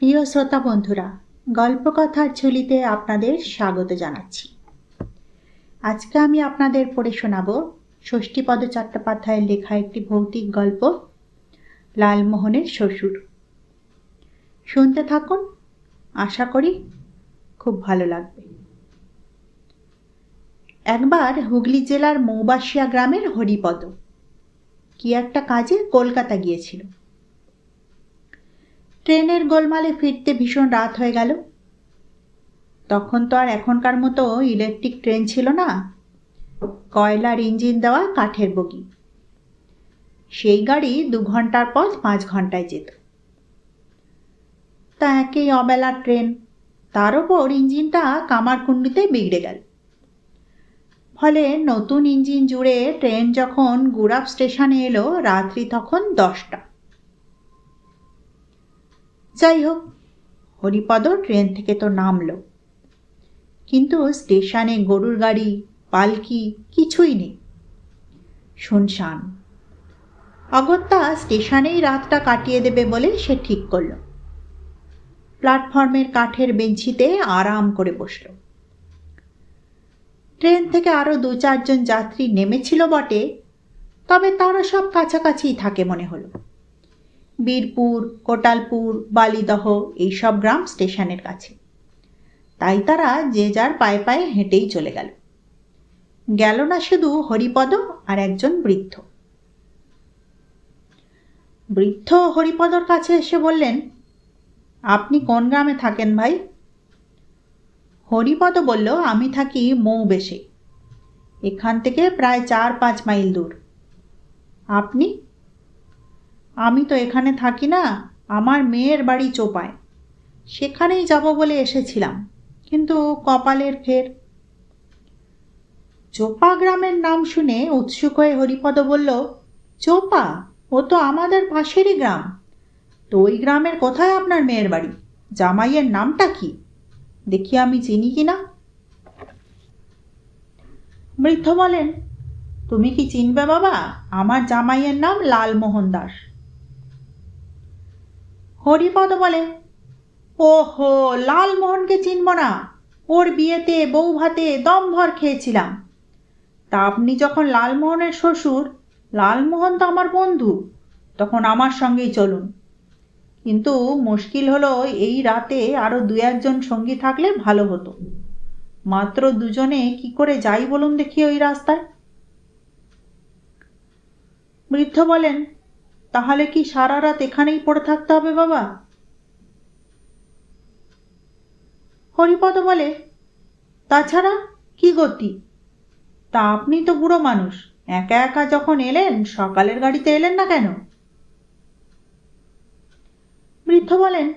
প্রিয় শ্রোতা বন্ধুরা, গল্পকথার ঝুলিতে আপনাদের স্বাগত জানাচ্ছি। আজকে আমি আপনাদের পড়ে শোনাব ষষ্ঠীপদ চট্টোপাধ্যায়ের লেখা একটি ভৌতিক গল্প, লালমোহনের শ্বশুর। শুনতে থাকুন, আশা করি খুব ভালো লাগবে। একবার হুগলি জেলার মৌবাসিয়া গ্রামের হরিপদ। কি একটা কাজে কলকাতা গিয়েছিল। ট্রেনের গোলমালে ফিরতে ভীষণ রাত হয়ে গেল। তখন তো আর এখনকার মতো ইলেকট্রিক ট্রেন ছিল না। কয়লার ইঞ্জিন দেওয়া কাঠের বগি। সেই গাড়ি দু ঘণ্টার পথ পাঁচ ঘন্টায় যেত। তা একেই অবেলার ট্রেন, তার ওপর ইঞ্জিনটা কামারকুণ্ডিতে বিগড়ে গেল। ফলে নতুন ইঞ্জিন জুড়ে ট্রেন যখন গুড়াপ স্টেশনে এলো, রাত্রি তখন দশটা। যাই হোক হরিপদ ট্রেন থেকে তো নামলো। কিন্তু স্টেশনে গরুর গাড়ি, পালকি কিছুই নেই। শুনশান, অগত্যা স্টেশনেই রাতটা কাটিয়ে দেবে বলে সে ঠিক করল। প্ল্যাটফর্মের কাঠের বেঞ্চিতে আরাম করে বসল। ট্রেন থেকে আরও দু চারজন যাত্রী নেমেছিল বটে, তবে তারা সব কাছাকাছিই থাকে মনে হলো। বীরপুর, কোটালপুর, বালিদহ এইসব গ্রাম স্টেশনের কাছে। তাই তারা যে যার পায়ে পায়ে হেঁটেই চলে গেল। গেল না শুধু হরিপদ আর একজন বৃদ্ধ। বৃদ্ধ হরিপদর কাছে এসে বললেন, আপনি কোন গ্রামে থাকেন ভাই? হরিপদ বলল, আমি থাকি মৌবেশে। এখান থেকে প্রায় চার পাঁচ মাইল দূর। আপনি আমি তো এখানে থাকি না, আমার মেয়ের বাড়ি চোপায়। সেখানেই যাব বলে এসেছিলাম, কিন্তু কপালের ফের। চোপা গ্রামের নাম শুনে উৎসুক হয়ে হরিপদ বলল, চোপা, ও তো আমাদের পাশেরই গ্রাম। তো ওই গ্রামের কোথায় আপনার মেয়ের বাড়ি? জামাইয়ের নামটা কি? দেখি আমি চিনি কি না? বৃদ্ধ বলেন, তুমি কি চিনবে বাবা? আমার জামাইয়ের নাম লালমোহন দাস। হরিপদ বলে, ওহো, লালমোহনকে চিনব না। ওর বিয়েতে বউ ভাতে দম ভর খেয়েছিলাম। তা আপনি যখন লালমোহনের শ্বশুর, লালমোহন তো আমার বন্ধু, তখন আমার সঙ্গেই চলুন। কিন্তু মুশকিল হলো এই রাতে আরও দু একজন সঙ্গী থাকলে ভালো হতো। মাত্র দুজনে কি করে যাই বলুন দেখি ওই রাস্তায়? বৃদ্ধ বলেন তাহলে কি সারা রাত এখানেই পড়ে থাকতে হবে বাবা? হরিপদ বলে, তাছাড়া কি গতি? তা আপনি তো বুড়ো মানুষ, একা একা যখন এলেন, সকালের গাড়িতে এলেন না কেন? বৃদ্ধ বলেন,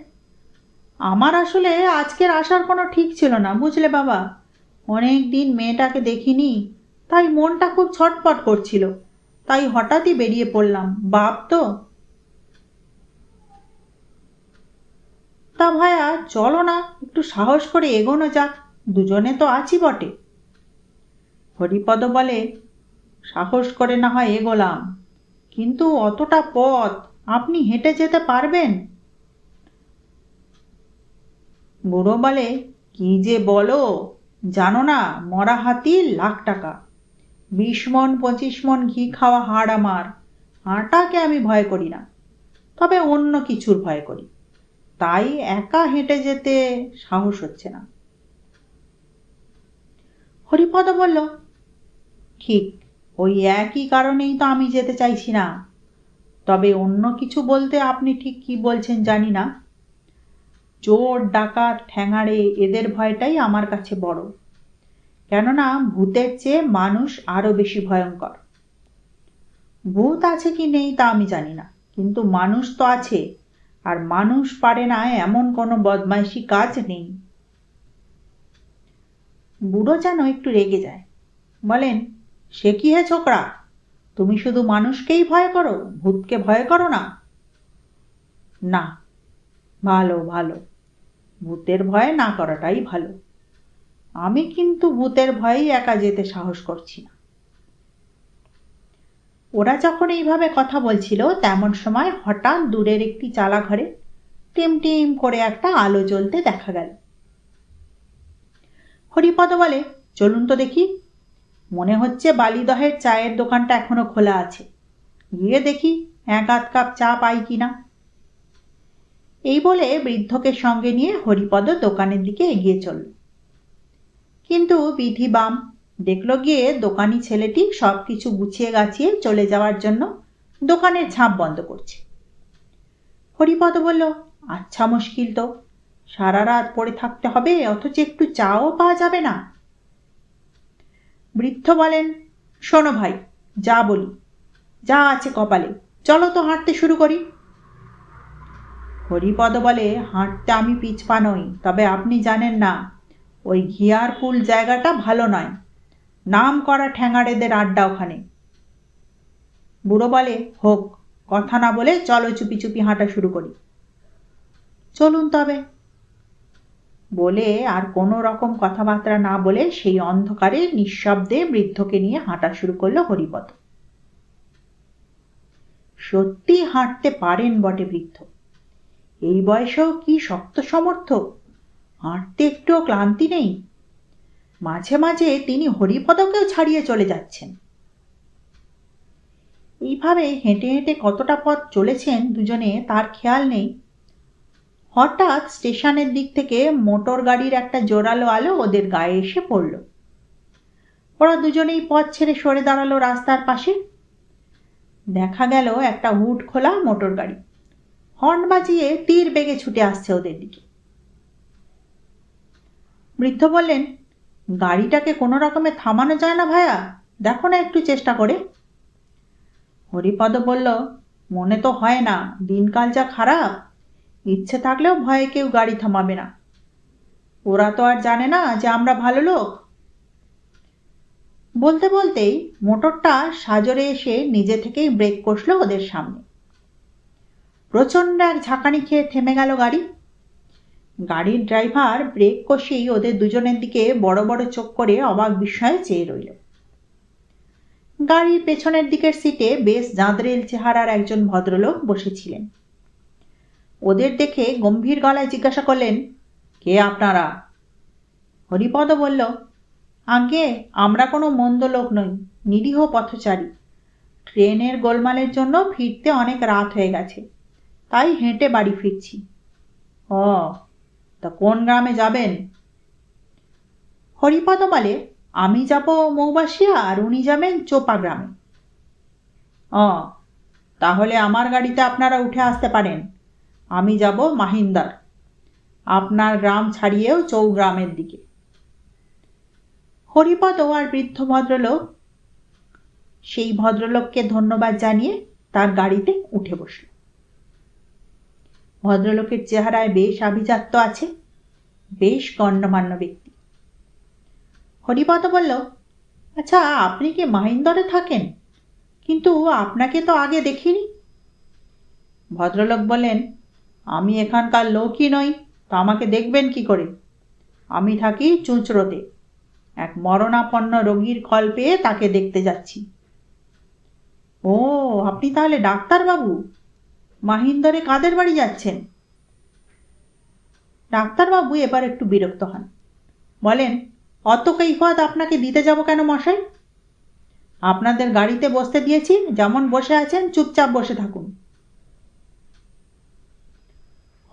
আমার আসলে আজকের আসার কোনো ঠিক ছিল না, বুঝলে বাবা? অনেক দিন মেয়েটাকে দেখিনি, তাই মনটা খুব ছটপট করছিল। তাই হঠাৎই বেরিয়ে পড়লাম। বাপ তো? তা ভায়া, চলো না, একটু সাহস করে এগোনো যাক। দুজনে তো আছি বটে। হরিপদ বলে, সাহস করে না হয় এগোলাম। কিন্তু অতটা পথ, আপনি হেঁটে যেতে পারবেন? বুড়ো বলে, কি যে বলো, জানো না, মরা হাতি লাখ টাকা। বিশ মন, পঁচিশ মন ঘি খাওয়া হাড় আমার। হাঁটাকে আমি ভয় করি না। তবে অন্য কিছুর ভয় করি। তাই একা হেঁটে যেতে সাহস হচ্ছে না। হরিপদ বলল, ঠিক, ওই একই কারণেই তো আমি যেতে চাইছি না। তবে অন্য কিছু বলতে আপনি ঠিক কি বলছেন জানি না। চোর, ডাকাত, ঠ্যাঙাড়ে, এদের ভয়টাই আমার কাছে বড়। কেননা ভূতের চেয়ে মানুষ আরও বেশি ভয়ঙ্কর। ভূত আছে কি নেই তা আমি জানি না, কিন্তু মানুষ তো আছে, আর মানুষ পারে না এমন কোনো বদমাইশি কাজ নেই। বুড়ো যেন একটু রেগে যায়, বলেন, সে কি হে ছোকরা? তুমি শুধু মানুষকেই ভয় করো, ভূতকে ভয় করো না? না, ভালো ভালো, ভূতের ভয় না করাটাই ভালো। আমি কিন্তু ভূতের ভয়েই একা যেতে সাহস করছি না। ওরা যখন এইভাবে কথা বলছিল, তেমন সময় হঠাৎ দূরের একটি চালা ঘরে টিম টিম করে একটা আলো জ্বলতে দেখা গেল। হরিপদ বলে, চলুন তো দেখি। মনে হচ্ছে বালিদহের চায়ের দোকানটা এখনও খোলা আছে। গিয়ে দেখি এক আধ কাপ চা পাই কিনা এই বলে বৃদ্ধকে সঙ্গে নিয়ে হরিপদ দোকানের দিকে এগিয়ে চলল। কিন্তু বিধি বাম। দেখল গিয়ে দোকানি ছেলেটি সব কিছু গুছিয়ে গাছিয়ে চলে যাওয়ার জন্য দোকানের ঝাঁপ বন্ধ করছে। হরিপদ বলল আচ্ছা মুশকিল তো। সারা রাত পড়ে থাকতে হবে, অথচ একটু চাও পাওয়া যাবে না। বৃদ্ধ বলেন, শোনো ভাই, যা বলি, যা আছে কপালে, চলো তো হাঁটতে শুরু করি। হরিপদ বলে, হাঁটতে আমি পিছপা নই, তবে আপনি জানেন না ওই ঘিয়ারপুল জায়গাটা ভালো নয়। নাম করা ঠ্যাঙাড়েদের আড্ডা ওখানে। বুড়ো বলে, হোক, কথা না বলে চলো চুপি চুপি হাঁটা শুরু করি। চলুন তবে। বলে আর কোনো রকম কথাবার্তা না বলে সেই অন্ধকারে নিঃশব্দে বৃদ্ধকে নিয়ে হাঁটা শুরু করল হরিপদ। সত্যি হাঁটতে পারেন বটে বৃদ্ধ। এই বয়সেও কি শক্ত সমর্থ হাঁটতে একটুও ক্লান্তি নেই। মাঝে মাঝে তিনি হরিপদকেও ছাড়িয়ে চলে যাচ্ছেন। এইভাবে হেঁটে হেঁটে কতটা পথ চলেছেন দুজনে তার খেয়াল নেই। হঠাৎ স্টেশনের দিক থেকে মোটর গাড়ির একটা জোরালো আলো ওদের গায়ে এসে পড়ল। ওরা দুজনেই পথ ছেড়ে সরে দাঁড়াল রাস্তার পাশে। দেখা গেল একটা হুট খোলা মোটর গাড়ি। হর্ন বাজিয়ে তীর বেগে ছুটে আসছে ওদের দিকে। বৃদ্ধ বললেন, গাড়িটাকে কোনো রকমে থামানো যায় না ভায়া, দেখো না একটু চেষ্টা করে। হরিপদ বলল, মনে তো হয় না, দিনকাল যা খারাপ, ইচ্ছে থাকলেও ভয়ে কেউ গাড়ি থামাবে না। ওরা তো আর জানে না যে আমরা ভালো লোক। বলতে বলতেই মোটরটা সাজরে এসে নিজে থেকেই ব্রেক কষল ওদের সামনে। প্রচণ্ড এক ঝাঁকানি খেয়ে থেমে গেল গাড়ি। গাড়ির ড্রাইভার ব্রেক কষেই ওদের দুজনের দিকে বড় বড় চোখ করে অবাক বিস্ময়ে চেয়ে রইল। গাড়ির পেছনের দিকের সিটে বেশ জাঁদরেল চেহারার একজন ভদ্রলোক বসেছিলেন। ওদের দেখে গম্ভীর গলায় জিজ্ঞাসা করলেন, কে আপনারা? হরিপদ বলল, আগে আমরা কোনো মন্দ লোক নই, নিরীহ পথচারী। ট্রেনের গোলমালের জন্য ফিরতে অনেক রাত হয়ে গেছে, তাই হেঁটে বাড়ি ফিরছি। ও তা কোন গ্রামে যাবেন? হরিপদ বলে, আমি যাব মৌবাসিয়া আর উনি যাবেন চোপা গ্রামে। ও তাহলে আমার গাড়িতে আপনারা উঠে আসতে পারেন। আমি যাব মাহিন্দার। আপনার গ্রাম ছাড়িয়েও চৌগ্রামের দিকে। হরিপদ আর বৃদ্ধ ভদ্রলোক, সেই ভদ্রলোককে ধন্যবাদ জানিয়ে তার গাড়িতে উঠে বসল। ভদ্রলোকের চেহারায় বেশ আভিজাত্য আছে, বেশ গণ্যমান্য ব্যক্তি। হরিপদ বলল আচ্ছা আপনি কি মাহিন্দরে থাকেন? কিন্তু আপনাকে তো আগে দেখিনি। ভদ্রলোক বলেন আমি এখানকার লোকই নই, তো আমাকে দেখবেন কি করে? আমি থাকি চুঁচড়োতে। এক মরণাপন্ন রোগীর খল পেয়ে তাকে দেখতে যাচ্ছি। ও, আপনি তাহলে ডাক্তারবাবু? মাহিন্দরে কাদের বাড়ি যাচ্ছেন? ডাক্তারবাবু এবার একটু বিরক্ত হন। বলেন, অত কৈফত আপনাকে দিতে যাব কেন মশাই? আপনাদের গাড়িতে বসতে দিয়েছি, যেমন বসে আছেন, চুপচাপ বসে থাকুন।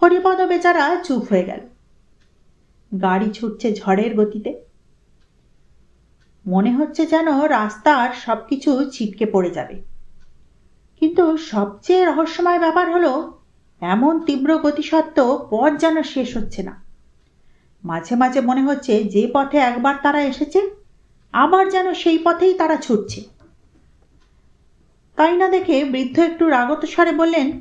হরিপদ বেচারা চুপ হয়ে গেল। গাড়ি ছুটছে ঝড়ের গতিতে। মনে হচ্ছে যেন রাস্তার সব কিছু ছিটকে পড়ে যাবে। কিন্তু সবচেয়ে রহস্যময় ব্যাপার হলো, এমন তীব্র গতি সত্ত্বেও পথ যেন শেষ হচ্ছে না। মাঝে মাঝে মনে হচ্ছে যে পথে একবার তারা এসেছে, আবার যেন সেই পথেই তারা ছুটছে। তাই না দেখে বৃদ্ধ একটু রাগত স্বরে বললেন,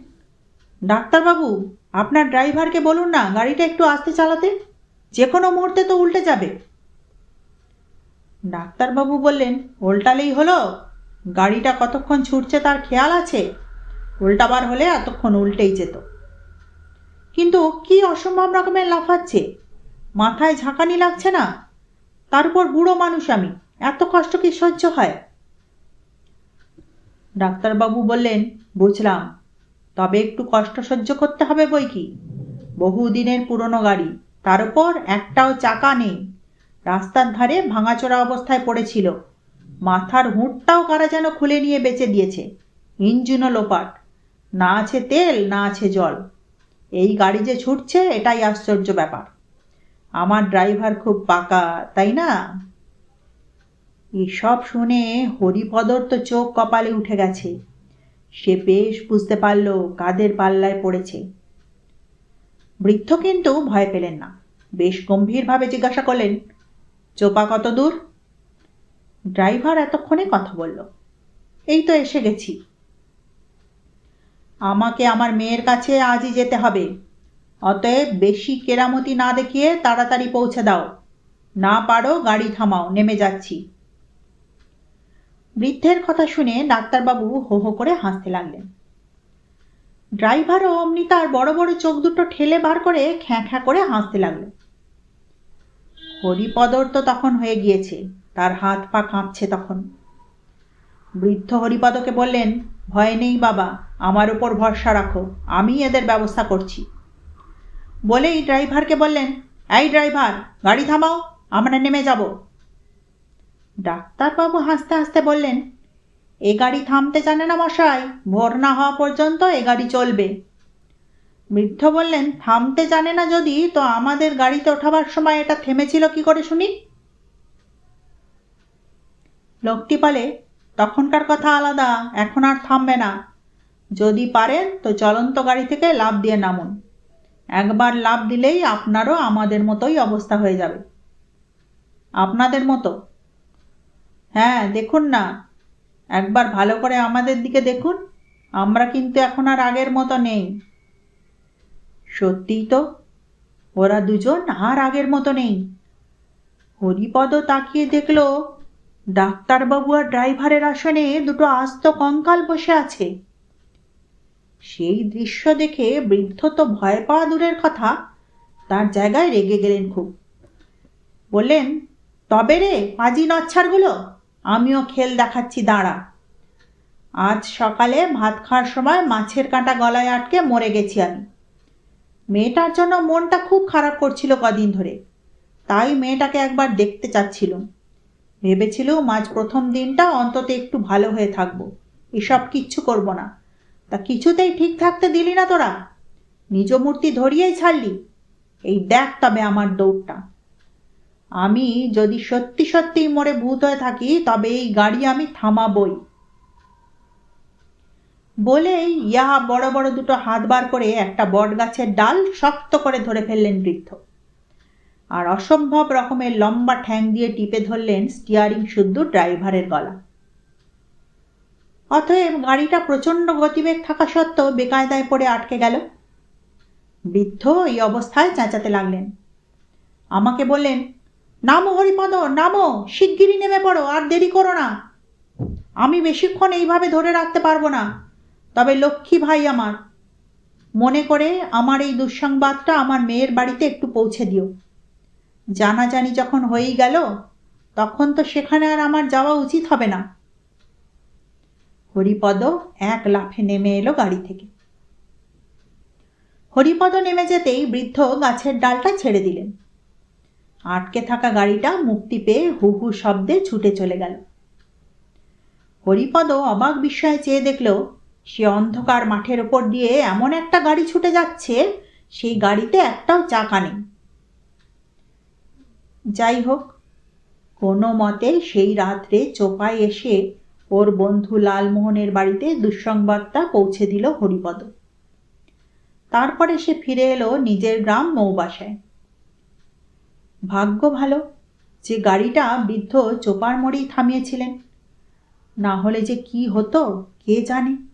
ডাক্তারবাবু, আপনার ড্রাইভারকে বলুন না গাড়িটা একটু আস্তে চালাতে যে কোনো মুহূর্তে তো উল্টে যাবে। ডাক্তারবাবু বললেন, উল্টালেই হলো? গাড়িটা কতক্ষণ ছুটছে তার খেয়াল আছে? উল্টাবার হলে এতক্ষণ উল্টেই যেত। কিন্তু কি অসম্ভব রকমের লাফাচ্ছে? মাথায় ঝাঁকানি লাগছে না? তার উপর বুড়ো মানুষ আমি, এত কষ্ট কি সহ্য হয়? ডাক্তারবাবু বললেন, বুঝলাম। তবে একটু কষ্ট সহ্য করতে হবে বই কি? বহুদিনের পুরনো গাড়ি, তার উপর একটাও চাকা নেই। রাস্তার ধারে ভাঙাচোরা অবস্থায় পড়েছিল। মাথার হুঁটটাও কারা যেন খুলে নিয়ে বেঁচে দিয়েছে। ইঞ্জিনও লোপাট না আছে তেল, না আছে জল। এই গাড়ি যে ছুটছে, এটাই আশ্চর্য ব্যাপার। আমার ড্রাইভার খুব পাকা, তাই না? এসব শুনে হরিপদর তো চোখ কপালে উঠে গেছে। সে বেশ বুঝতে পারল কাদের পাল্লায় পড়েছে। বৃদ্ধ কিন্তু ভয় পেলেন না। বেশ গম্ভীরভাবে জিজ্ঞাসা করলেন, চোপা কত দূর? ড্রাইভার এতক্ষণে কথা বলল, এই তো এসে গেছি। আমাকে আমার মেয়ের কাছে আজই যেতে হবে। অতএব বেশি কেরামতি না দেখিয়ে তাড়াতাড়ি পৌঁছে দাও। না পারো গাড়ি থামাও, নেমে যাচ্ছি। বৃদ্ধের কথা শুনে ডাক্তারবাবু হো হো করে হাসতে লাগলেন। ড্রাইভারও অমনি তার বড় বড় চোখ দুটো ঠেলে বার করে খ্যাঁ খ্যাঁ করে হাসতে লাগল। হরিপদর তো তখন হয়ে গিয়েছে, তার হাত পা কাঁপছে তখন। বৃদ্ধ হরিপদকে বললেন, ভয় নেই বাবা, আমার উপর ভরসা রাখো, আমি এদের ব্যবস্থা করছি। বলেই ড্রাইভারকে বললেন, এই ড্রাইভার, গাড়ি থামাও, আমরা নেমে যাব। ডাক্তারবাবু হাসতে হাসতে বললেন, এ গাড়ি থামতে জানে না মশাই, ভোর না হওয়া পর্যন্ত এ গাড়ি চলবে। বৃদ্ধ বললেন, থামতে জানে না যদি, তো আমাদের গাড়িতে ওঠাবার সময় এটা থেমেছিল কি করে শুনি? লোকটি বলে, তখনকার কথা আলাদা, এখন আর থামবে না। যদি পারেন তো চলন্ত গাড়ি থেকে লাভ দিয়ে নামুন। একবার লাভ দিলেই আপনারও আমাদের মতোই অবস্থা হয়ে যাবে। আপনাদের মতো? হ্যাঁ দেখুন না। একবার ভালো করে আমাদের দিকে দেখুন। আমরা কিন্তু এখন আর আগের মতো নেই। সত্যিই তো? ওরা দুজন আর আগের মতো নেই। হরিপদ তাকিয়ে দেখল, ডাক্তারবাবু আর ড্রাইভারের আসনে দুটো আস্ত কঙ্কাল বসে আছে। সেই দৃশ্য দেখে বৃদ্ধ তো ভয় পাওয়া দূরের কথা, তার জায়গায় রেগে গেলেন খুব। বললেন, তবে রে, পাজি নচ্ছারগুলো, আমিও খেল দেখাচ্ছি, দাঁড়া। আজ সকালে ভাত খাওয়ার সময় মাছের কাঁটা গলায় আটকে মরে গেছি আমি। মেয়েটার জন্য মনটা খুব খারাপ করছিল কদিন ধরে। তাই মেয়েটাকে একবার দেখতে চাচ্ছিলুম। ভেবেছিলুম আজ প্রথম দিনটা অন্তত একটু ভালো হয়ে থাকব। এসব কিচ্ছু করব না। তা কিছুতেই ঠিক থাকতে দিলি না তোরা। নিজ মূর্তি ধরিয়েই ছাড়লি। এই দেখ তবে আমার দৌড়টা। আমি যদি সত্যি সত্যিই মরে ভূত হয়ে থাকি, তবে এই গাড়ি আমি থামাবই। বলেই ইহা বড় বড় দুটো হাত বার করে একটা বট গাছের ডাল শক্ত করে ধরে ফেললেন বৃদ্ধ। আর অসম্ভব রকমের লম্বা ঠ্যাং দিয়ে টিপে ধরলেন স্টিয়ারিং শুদ্ধ ড্রাইভারের গলা। অতএব গাড়িটা প্রচণ্ড গতিবেগ থাকা সত্ত্বেও বেকায়দায় পড়ে আটকে গেল। বৃদ্ধ এই অবস্থায় চেঁচাতে লাগলেন। আমাকে বললেন, নামো হরিপদ, নামো, শিগগিরই নেমে পড়ো, আর দেরি করো না। আমি বেশিক্ষণ এইভাবে ধরে রাখতে পারব না। তবে লক্ষ্মী ভাই আমার, মনে করে আমার এই দুঃসংবাদটা আমার মেয়ের বাড়িতে একটু পৌঁছে দিও। জানাজানি যখন হয়েই গেল, তখন তো সেখানে আর আমার যাওয়া উচিত হবে না। হরিপদ এক লাফে নেমে এলো গাড়ি থেকে। হরিপদ নেমে যেতেই বৃদ্ধ গাছের ডালটা ছেড়ে দিলেন। আটকে থাকা গাড়িটা মুক্তি পেয়ে হু হু শব্দে ছুটে চলে গেল। হরিপদ অবাক বিস্ময়ে চেয়ে দেখল সে অন্ধকার মাঠের ওপর দিয়ে এমন একটা গাড়ি ছুটে যাচ্ছে, সেই গাড়িতে একটাও চাকা নেই। যাই হোক, কোনো মতে সেই রাত্রে চোপায় এসে ওর বন্ধু লালমোহনের বাড়িতে দুঃসংবাদটা পৌঁছে দিল হরিপদ। তারপরে সে ফিরে এলো নিজের গ্রাম মৌবাসায়। ভাগ্য ভালো যে গাড়িটা বৃদ্ধ চোপার মোড়েই থামিয়েছিলেন। না হলে যে কি হতো, কে জানে?